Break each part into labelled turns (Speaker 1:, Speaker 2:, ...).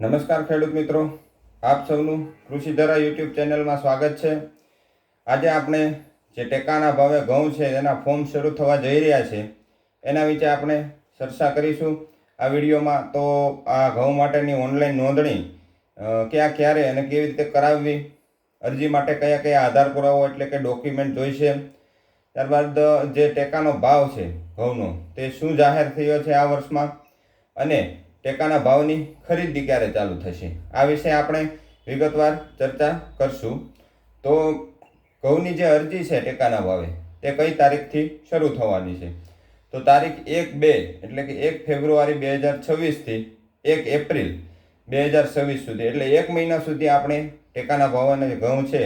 Speaker 1: નમસ્કાર ખેડૂત મિત્રો. આપ સૌનું કૃષિધરા યુટ્યુબ ચેનલમાં સ્વાગત છે. આજે આપણે જે ટેકાના ભાવે ઘઉં છે, એના ફોર્મ શરૂ થવા જઈ રહ્યા છે. એના વિશે આપણે ચર્ચા કરીશું. આ વિડીયોમાં તો આ ઘઉં માટેની ઓનલાઈન નોંધણી ક્યાં ક્યારે અને કેવી રીતે કરાવવી, અરજી માટે કયા કયા આધાર પુરાવો એટલે કે ડોક્યુમેન્ટ જોઈશે, ત્યારબાદ જે ટેકાનો ભાવ છે ઘઉંનો, તે શું જાહેર થયો છે આ વર્ષમાં, અને ટેકાના ભાવની ખરીદી ક્યારે ચાલુ થશે? આ વિશે આપણે વિગતવાર ચર્ચા કરશું. તો ઘઉંની જે અરજી છે ટેકાના ભાવે, તે કઈ તારીખથી શરૂ થવાની છે? તો તારીખ એક બે, એટલે કે એક ફેબ્રુઆરી બે હજાર છવ્વીસથી એક એપ્રિલ બે હજાર છવ્વીસ સુધી, એટલે એક મહિના સુધી આપણે ટેકાના ભાવના જે ઘઉં છે,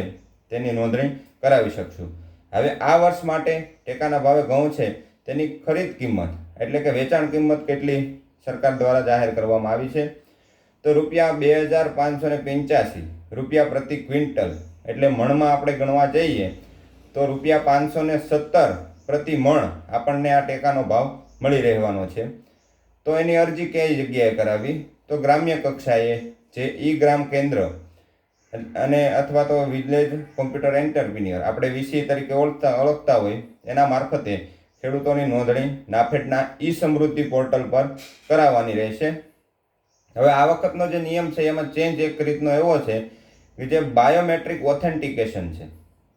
Speaker 1: તેની નોંધણી કરાવી શકશું. હવે આ વર્ષ માટે ટેકાના ભાવે ઘઉં છે, તેની ખરીદ કિંમત, એટલે કે વેચાણ કિંમત કેટલી? સરકાર દ્વારા જાહેર કરવામાં આવી છે. તો રૂપિયા બે હજાર પાંચસો ને પંચ્યાસી, રૂપિયા પ્રતિ ક્વિન્ટલ, એટલે મણમાં આપણે ગણવા જઈએ, તો રૂપિયા પાંચસો ને સત્તર પ્રતિ મણ આપણને આ ટેકાનો ભાવ મળી રહેવાનો છે. તો એની અરજી કઈ જગ્યાએ કરાવી તો ગ્રામ્ય કક્ષાએ જે ઈ ગ્રામ કેન્દ્ર અને અથવા તો વિલેજ કોમ્પ્યુટર એન્ટરપ્રિન્યોર, આપણે વીસી તરીકે ઓળખતા ઓળખતા હોય, એના મારફતે ખેડૂતોની નોંધણી નાફેડના ઈ સમૃદ્ધિ પોર્ટલ પર કરાવવાની રહેશે. હવે આ વખતનો જે નિયમ છે, એમાં ચેન્જ એક રીતનો એવો છે કે જે બાયોમેટ્રિક ઓથેન્ટિકેશન છે.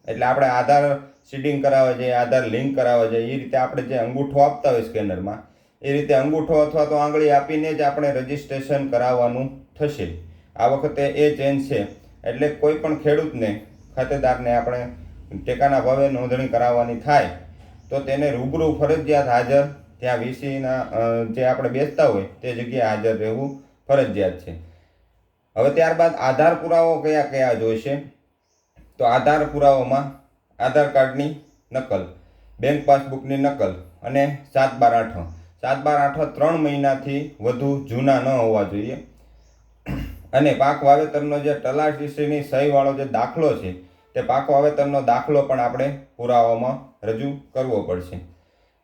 Speaker 1: એટલે આપણે આધાર સીડિંગ કરાવે છે આધાર લિંક કરાવે છે એ રીતે આપણે જે અંગૂઠો આપતા હોય સ્કેનરમાં એ રીતે અંગૂઠો અથવા તો આંગળી આપીને જ આપણે રજીસ્ટ્રેશન કરાવવાનું થશે. આ વખતે એ ચેન્જ છે. એટલે કોઈ પણ ખેડૂતને, ખાતેદારને આપણે ટેકાના ભાવે નોંધણી કરાવવાની થાય. તો તેને રૂબરૂ ફરજિયાત હાજર, ત્યાં વીસીના જે આપણે બેસતા હોય તે જગ્યાએ હાજર રહેવું ફરજિયાત છે. હવે ત્યારબાદ આધાર પુરાવો કયા કયા જોઈશે? તો આધાર પુરાવામાં આધાર કાર્ડની નકલ, બેંક પાસબુકની નકલ અને સાત બાર આઠ. સાત બાર આઠ ત્રણ મહિનાથી વધુ જૂના ન હોવા જોઈએ. અને પાક વાવેતરનો જે તલાટીસીની સહીવાળો જે દાખલો છે, તે પાક વાવેતરનો દાખલો પણ આપણે પુરાવામાં રજૂ કરવો પડશે.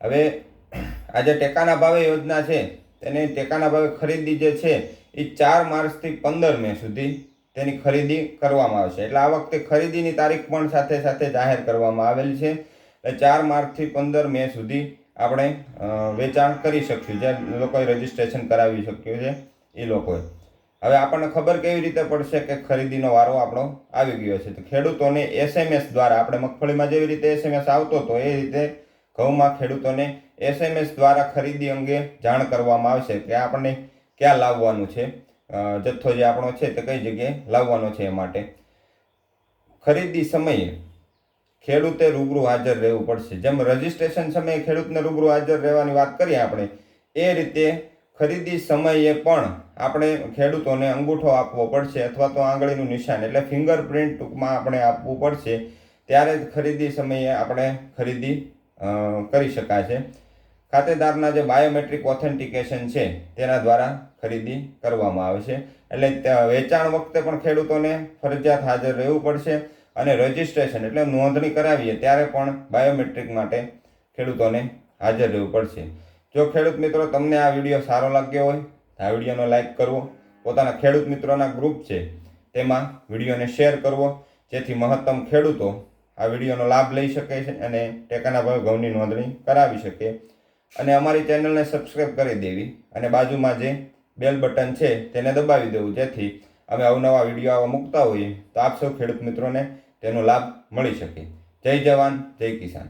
Speaker 1: હવે આ જે ટેકાના ભાવે યોજના છે, તેને ટેકાના ભાવે ખરીદી જે છે એ ચાર માર્ચથી પંદર મે સુધી તેની ખરીદી કરવામાં આવશે. એટલે આ વખતે ખરીદીની તારીખ પણ સાથે સાથે જાહેર કરવામાં આવેલ છે. એટલે ચાર માર્ચથી પંદર મે સુધી આપણે વેચાણ કરી શકશું. જે લોકોએ રજીસ્ટ્રેશન કરાવી શક્યું છે એ લોકોએ. હવે આપણને ખબર કેવી રીતે પડશે કે ખરીદીનો વારો આપણો આવી ગયો છે. તો ખેડૂતોને એસએમએસ દ્વારા આપણે મગફળીમાં જેવી રીતે એસએમએસ આવતો હતો, એ રીતે ઘઉંમાં ખેડૂતોને એસએમએસ દ્વારા ખરીદી અંગે જાણ કરવામાં આવશે કે આપણને ક્યાં લાવવાનું છે. જથ્થો જે આપણો છે તે કઈ જગ્યાએ લાવવાનો છે એ માટે. ખરીદી સમયે ખેડૂતે રૂબરૂ હાજર રહેવું પડશે. જેમ રજિસ્ટ્રેશન સમયે ખેડૂતને રૂબરૂ હાજર રહેવાની વાત કરીએ આપણે, એ રીતે ખરીદી સમયે પણ આપણે ખેડૂતોને અંગૂઠો આપવો પડશે અથવા તો આંગળીનું નિશાન એટલે ફિંગરપ્રિન્ટ ટૂંકમાં આપણે આપવું પડશે. ત્યારે જ ખરીદી સમયે આપણે ખરીદી કરી શકાય છે ખાતેદારના જે બાયોમેટ્રિક ઓથેન્ટિકેશન છે તેના દ્વારા ખરીદી કરવામાં આવે છે. એટલે વેચાણ વખતે પણ ખેડૂતોને ફરજિયાત હાજર રહેવું પડશે અને રજિસ્ટ્રેશન એટલે નોંધણી કરાવીએ ત્યારે પણ બાયોમેટ્રિક માટે ખેડૂતોને હાજર રહેવું પડશે. જો ખેડૂત મિત્રો તમને આ વીડિયો સારો લાગ્યો હોય, તો આ વિડીયોનો લાઈક કરવો. પોતાના ખેડૂત મિત્રોના ગ્રુપ છે, તેમાં વિડીયોને શેર કરવો. જેથી મહત્તમ ખેડૂતો આ વિડીયોનો લાભ લઈ શકે છે અને ટેકાના ભાવે ઘઉંની નોંધણી કરાવી શકે. અને અમારી ચેનલને સબસ્ક્રાઈબ કરી દેવી અને બાજુમાં જે બેલ બટન છે, તેને દબાવી દેવું. જેથી અમે અવનવા વીડિયો આવા મૂકતા હોઈએ, તો આપ સૌ ખેડૂત મિત્રોને તેનો લાભ મળી શકે. જય જવાન, જય કિસાન.